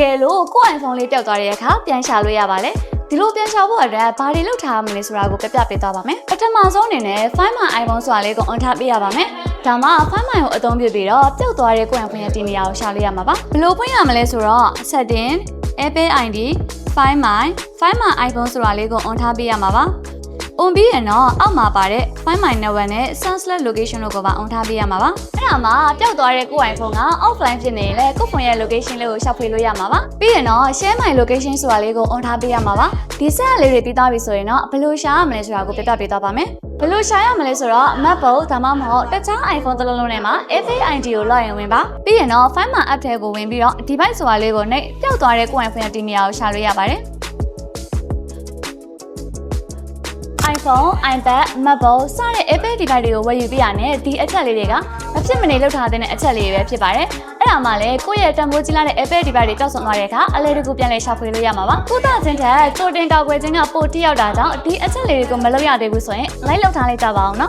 ကယ်လို့ကိုယ့် iPhone လေးပျောက်သွားတဲ့အခါပြန်ရှာလို့ရပါလေဒီလိုပြန်ရှာဖို့အတွက်ဘာတွေလုပ်ထားရမလဲဆိုတာကိုပြပြပေးသွားပါမယ်ပထမဆုံးအနေနဲ့ Find My iPhone ဆိုတာလေးကို on ထားပေးရပါမယ်ဒါမှ Find My ကိုအသုံးပြုပြီးတော့ပျောက်သွားတဲ့ကိုယ့် iPhone ရဲ့တင်နေရာကိုရှာလို့ရမှာပါဘယ်လိုဖွင့်ရမလဲဆိုတော့ setting Apple ID Find My Find My iPhone ဆိုတာလေးကို on ထားပေးရမှာပါ။ on ပြီးရင်တော့အောက်မှာပါတဲ့ Find My Network နဲ့ Sunset Location တို့ကိုပါ on ထားပေးရမှာပါ။အဲ့ဒါမှပျောက်သွားတဲ့ကိုယ့် iPhone က offline ဖြစ်နေရင်လည်းကိုယ့်ဖုန်းရဲ့ location လေးကိုရှောက်ဖွေလို့ရမှာပါ။ပြီးရင်တော့ Share My Location ဆိုတာလေးကို on ထားပေးရမှာပါ။ဒီဆက်လေးတွေပြီးသွားပြီဆိုရင်တော့ဘယ်လိုရှာရမလဲဆိုတာကိုပြပြပေးသွားပါမယ်။ဘယ်လိုရှာရမလဲဆိုတော့ map ပုံဒါမှမဟုတ်တခြား iPhone တစ်လုံးလုံးထဲမှာ FAID ကိုလောက်ရင်ဝင်ပါပြီးရင်တော့ Find My app ထဲကိုဝင်ပြီးတော့ device ဆိုတာလေးကိုနှိပ်ပျောက်သွားတဲ့ကိုယ့် iPhone ရဲ့ဒီနေရာကိုရှာလို့ရပါတယ် iPhone, iPad, MacBook စတဲ့ Apple device တွေကိုဝယ်ယူပြရတဲ့ဒီအချက်လေးတွေကမဖြစ်မနေလောက်ထားတဲ့အချက်လေးတွေပဲဖြစ်ပါတယ်။အဲ့ဒါမှလည်းကိုယ့်ရဲ့တန်ဖိုးကြီးလာတဲ့ Apple device တွေတောက်ဆုံသွားတဲ့အခါအလဲတကူပြန်လဲရှာဖွေလို့ရမှာပါ။ကိုသားချင်းထက်ကိုတင်ကောက်ွယ်ခြင်းကပိုတိရောက်တာကြောင့်ဒီအချက်လေးတွေကိုမလုပ်ရသေးဘူးဆိုရင် like လောက်ထားလိုက်ကြပါအောင်နော်